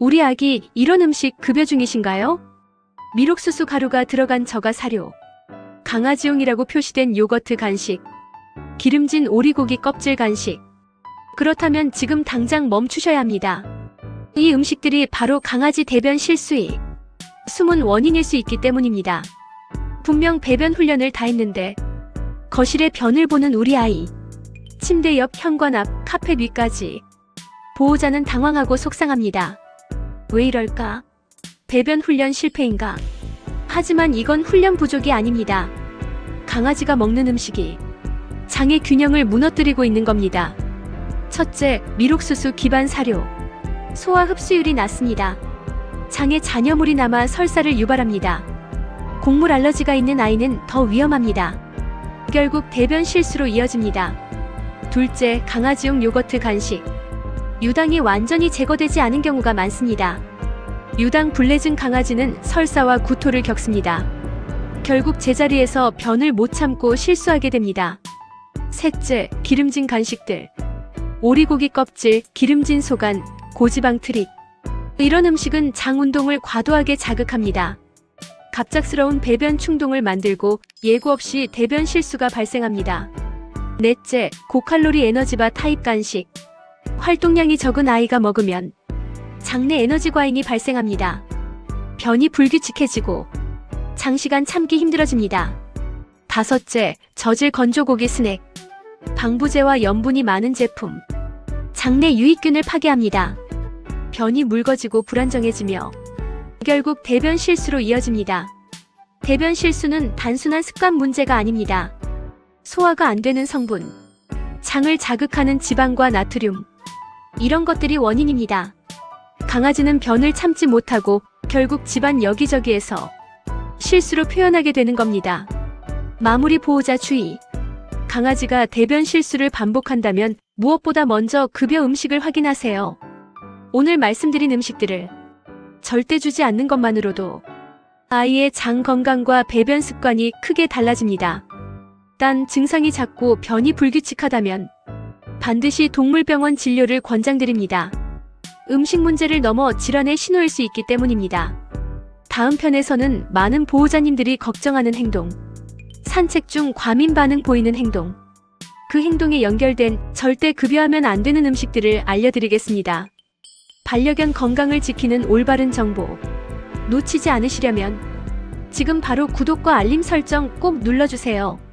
우리 아기 이런 음식 급여 중이신가요? 미록수수 가루가 들어간 저가 사료. 강아지용이라고 표시된 요거트 간식. 기름진 오리고기 껍질 간식. 그렇다면 지금 당장 멈추셔야 합니다. 이 음식들이 바로 강아지 대변 실수의 숨은 원인일 수 있기 때문입니다. 분명 배변 훈련을 다 했는데 거실에 변을 보는 우리 아이. 침대 옆 현관 앞 카펫 위까지. 보호자는 당황하고 속상합니다. 왜 이럴까? 배변 훈련 실패인가? 하지만 이건 훈련 부족이 아닙니다. 강아지가 먹는 음식이 장의 균형을 무너뜨리고 있는 겁니다. 첫째, 미록수수 기반 사료. 소화 흡수율이 낮습니다. 장에 잔여물이 남아 설사를 유발합니다. 곡물 알러지가 있는 아이는 더 위험합니다. 결국 대변 실수로 이어집니다. 둘째, 강아지용 요거트 간식. 유당이 완전히 제거되지 않은 경우가 많습니다. 유당 불내증 강아지는 설사와 구토를 겪습니다. 결국 제자리에서 변을 못 참고 실수하게 됩니다. 셋째, 기름진 간식들. 오리고기 껍질, 기름진 소간, 고지방 트릭. 이런 음식은 장 운동을 과도하게 자극합니다. 갑작스러운 배변 충동을 만들고 예고 없이 대변 실수가 발생합니다. 넷째, 고칼로리 에너지바 타입 간식. 활동량이 적은 아이가 먹으면 장내 에너지 과잉이 발생합니다. 변이 불규칙해지고 장시간 참기 힘들어집니다. 다섯째, 저질 건조고기 스낵. 방부제와 염분이 많은 제품. 장내 유익균을 파괴합니다. 변이 묽어지고 불안정해지며 결국 대변 실수로 이어집니다. 대변 실수는 단순한 습관 문제가 아닙니다. 소화가 안 되는 성분, 장을 자극하는 지방과 나트륨, 이런 것들이 원인입니다. 강아지는 변을 참지 못하고 결국 집안 여기저기에서 실수로 표현하게 되는 겁니다. 마무리 보호자 주의. 강아지가 대변 실수를 반복한다면 무엇보다 먼저 급여 음식을 확인하세요. 오늘 말씀드린 음식들을 절대 주지 않는 것만으로도 아이의 장 건강과 배변 습관이 크게 달라집니다. 단 증상이 작고 변이 불규칙하다면 반드시 동물병원 진료를 권장드립니다. 음식 문제를 넘어 질환의 신호일 수 있기 때문입니다. 다음 편에서는 많은 보호자님들이 걱정하는 행동, 산책 중 과민 반응 보이는 행동, 그 행동에 연결된 절대 급여하면 안 되는 음식들을 알려드리겠습니다. 반려견 건강을 지키는 올바른 정보. 놓치지 않으시려면 지금 바로 구독과 알림 설정 꼭 눌러주세요.